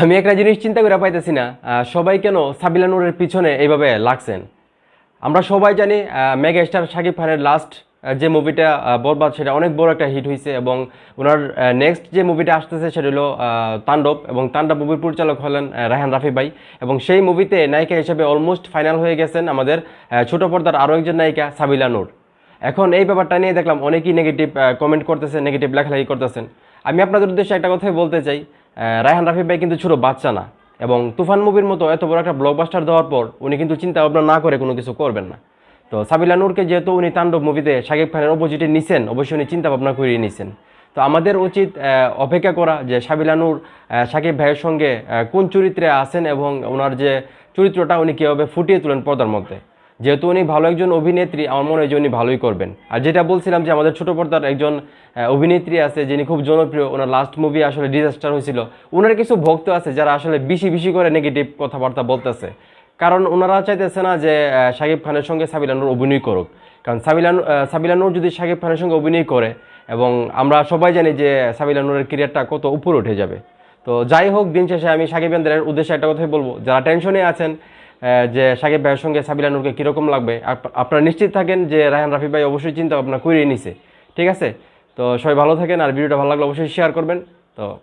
আমি একটা জিনিস চিন্তা করে পাইতেছি না সবাই কেন সাবিলা নূরের পিছনে এইভাবে লাগছেন? আমরা সবাই জানি মেগা স্টার শাকিব খানের লাস্ট যে মুভিটা বরবাদ সেটা অনেক বড় একটা হিট হয়েছে এবং ওনার নেক্সট যে মুভিটা আসতেছে সেটা হলো তাণ্ডব এবং তাণ্ডব মুভির পরিচালক হলেন আহ, রায়হান রাফি ভাই এবং সেই মুভিতে নায়িকা হিসেবে অলমোস্ট ফাইনাল হয়ে গেছেন আমাদের ছোট পর্দার আরও একজন নায়িকা সাবিলা নূর। এখন এই ব্যাপারটা নিয়ে দেখলাম অনেকেই নেগেটিভ কমেন্ট করতেছেন নেগেটিভ লেখালেখি করতেছেন। আমি আপনাদের উদ্দেশ্যে একটা কথাই বলতে চাই রায়হান রাফি ভাই কিন্তু ছোটো বাচ্চা না। এবং তুফান মুভির মতো এত বড় একটা ব্লকবাস্টার দেওয়ার পর উনি কিন্তু চিন্তা ভাবনা না করে কোনো কিছু করবেন না। তো সাবিলা নূরকে যেহেতু উনি তাণ্ডব মুভিতে শাকিব খানের অপোজিটে নিছেন, অবশ্যই উনি চিন্তা ভাবনা করিয়ে নিছেন। তো আমাদের উচিত অপেক্ষা করা যে সাবিলা নূর শাকিব ভাইয়ের সঙ্গে কোন চরিত্রে আছেন এবং ওনার যে চরিত্রটা উনি কীভাবে ফুটিয়ে তোলেন পর্দার মধ্যে যেহেতু উনি ভালো একজন অভিনেত্রী, আমার মনে হয় যে উনি ভালোই করবেন। আর যেটা বলছিলাম যে আমাদের ছোট পর্দার একজন অভিনেত্রী আছে, যিনি খুব জনপ্রিয়, ওনার লাস্ট মুভি আসলে ডিজাস্টার হয়েছিল। ওনার কিছু ভক্ত আছে যারা আসলে বেশি বেশি করে নেগেটিভ কথাবার্তা বলতেছে। কারণ ওনারা চাইতেছে না যে শাকিব খানের সঙ্গে সাবিলানুর অভিনয় করুক। কারণ সাবিলানু সাবিলানুর যদি শাকিব খানের সঙ্গে অভিনয় করে এবং আমরা সবাই জানি যে সাবিলানুরের ক্যারিয়ারটা কত উপরে উঠে যাবে। তো যাই হোক, দিন শেষে আমি সাকিব আন্দারের উদ্দেশ্যে একটা কথাই বলব। যারা টেনশনে আছেন যে সাকিব ভাইয়ের সঙ্গে সাবিলা নূরকে কীরকম লাগবে? আপ- আপনারা নিশ্চিত থাকেন যে রায়হান রাফি ভাই অবশ্যই চিন্তা আপনার করিয়ে নিছে। ঠিক আছে? তো সবাই ভালো থাকেন, আর ভিডিওটা ভালো লাগলে অবশ্যই শেয়ার করবেন। তো